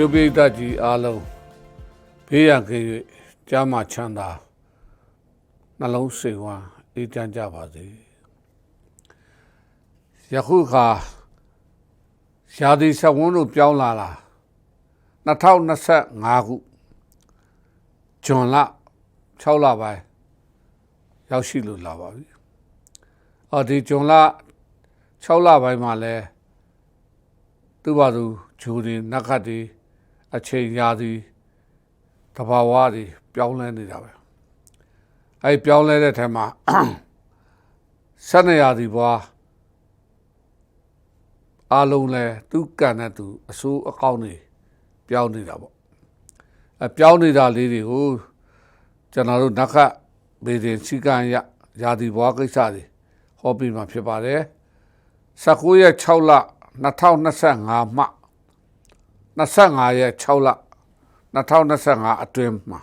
ရုပ်ပိဋကကြီးအားလုံးဘေးရန်ကင်း၍ကြားမှချမ်းသာနှလုံးစိမ်ဝမ်းအေးချမ်းကြပါစေယခုခါရှားဒီဆက်ဝန်းတို့ပြောင်းလာလာ2025ခုဂျွန်လ6လပိုင်းရောက်ရှိလို့လာပါပြီအော်ဒီဂျွန်လ6လပိုင်းမှာလဲသူ့ဘာသူဂျူဒီနက်ခတ်ဒီ အချိန်ရာဒီတဘာဝတွေပြောင်းလဲနေတာပဲအဲပြောင်းလဲတဲ့ထဲမှာဆက်နေရာဒီဘွားအားလုံးလဲသူကံနဲ့သူအစိုးအကောင်းနေပြောင်းနေတာပေါ့အပြောင်းနေတာလေးတွေကိုကျွန်တော်တို့နက်ခတ်ဘေဒင်စီကံရရာဒီဘွားကိစ္စတွေဟောပြီးမှဖြစ်ပါတယ်19ရက်6လ2025မှ 25ရက်6လ2025အတွင်းမှာ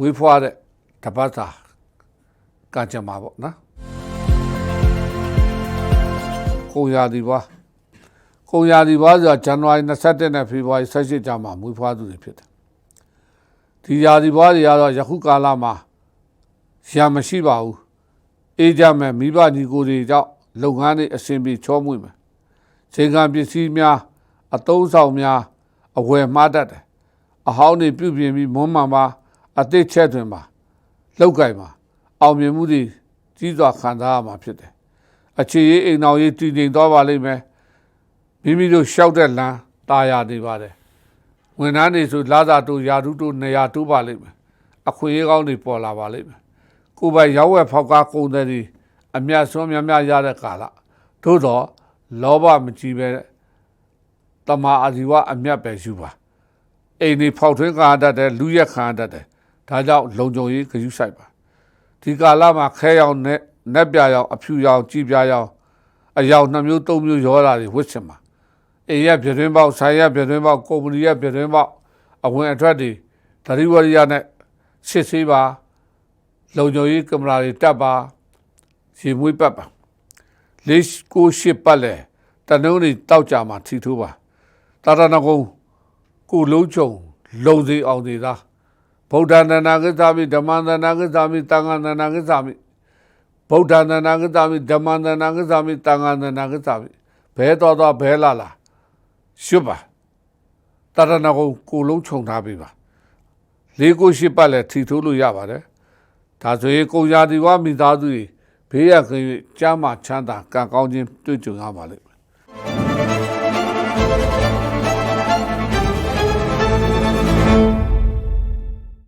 ဝေးဖွားတဲ့တပတ်သာကံကြမ္မာပေါ့နော်ကိုရာဒီပါကိုရာဒီပါဆိုတာဇန်နဝါရီ21နဲ့ဖေဖော်ဝါရီ18ကျမှမွေးဖွားသူတွေဖြစ်တယ်ဒီရာဒီပါတွေကတော့ယခုကာလမှာရှာမရှိပါဘူးအေးကြမဲ့မိဘညီကိုတွေကြောင့်လုပ်ငန်းတွေအဆင်ပြေချောမွေ့မယ် ချိန်ခံပစ္စည်းများအတုံးဆောင်များအဝယ်မှားတတ်တယ်အဟောင်းတွေပြုပြင်ပြီးမွမ်းမံပါအသစ်ချက်တွင်ပါလောက်ကြိုင်ပါအောင်မြင်မှုတွေကြီးစွာခံစားရမှာဖြစ်တယ်အခြေရေးအိမ်တော်ရေးတည်ငြိမ်သွားပါလိမ့်မယ်မိမိတို့လျှောက်တဲ့လမ်းတာယာနေပါတယ်ဝန်ထမ်းတွေဆိုလာသာတို့ယာတုတို့နေရာတို့ပါလိမ့်မယ်အခွင့်အရေးကောင်းတွေပေါ်လာပါလိမ့်မယ်ကိုယ်ပိုင်ရောက်ဝက်ဖောက်ကားကုန်တဲ့ဒီအမြတ်ဆုံးများများရတဲ့ကာလသို့တော့ လောဘမကြီးပဲတမာအာဇီဝအမြတ်ပဲယူပါအိမ်ဒီဖောက်ထွင်းခံရတတ်တယ်လူရက်ခံရတတ်တယ်ဒါကြောင့်လုံခြုံရေးဂရုစိုက်ပါဒီကာလမှာခဲရောင်နဲ့နက်ပြရောင်အဖြူရောင်ကြည်ပြရောင်အယောင်နှစ်မျိုးသုံးမျိုးရောတာတွေဝစ်ချင်ပါအိမ်ရက်ပြတွင်းပေါက်ဆိုင်ရက်ပြတွင်းပေါက်ကုမ္ပဏီရက်ပြတွင်းပေါက်အဝင်အထွက်တွေသတိဝရိယနဲ့စစ်ဆေးပါလုံခြုံရေးကင်မရာတွေတပ်ပါရေမွေးပတ်ပါ လေးကိုရှစ်ပတ်လဲတနှုံးတွေတောက်ကြမှာထီထိုးပါတာတနကုံကိုလုံးချုံလုံစီအောင်စီသားဗုဒ္ဓန္တနာကိသမိဓမ္မန္တနာကိသမိတန်ခန္တနာကိသမိဗုဒ္ဓန္တနာကိသမိဓမ္မန္တနာကိသမိတန်ခန္တနာကိသမိဘဲတော်တော်ဘဲလာလာရှုပ်ပါတာတနကုံကိုလုံးချုံထားပြီပါလေးကိုရှစ်ပတ်လဲထီထိုးလို့ရပါတယ်ဒါဆိုရင်ကိုရာဒီဝမိသားစုတွေ ဘေးရခင်ကြားမှချမ်းသာကံကောင်းခြင်းတွေ့ကြုံရပါလိမ့်မယ်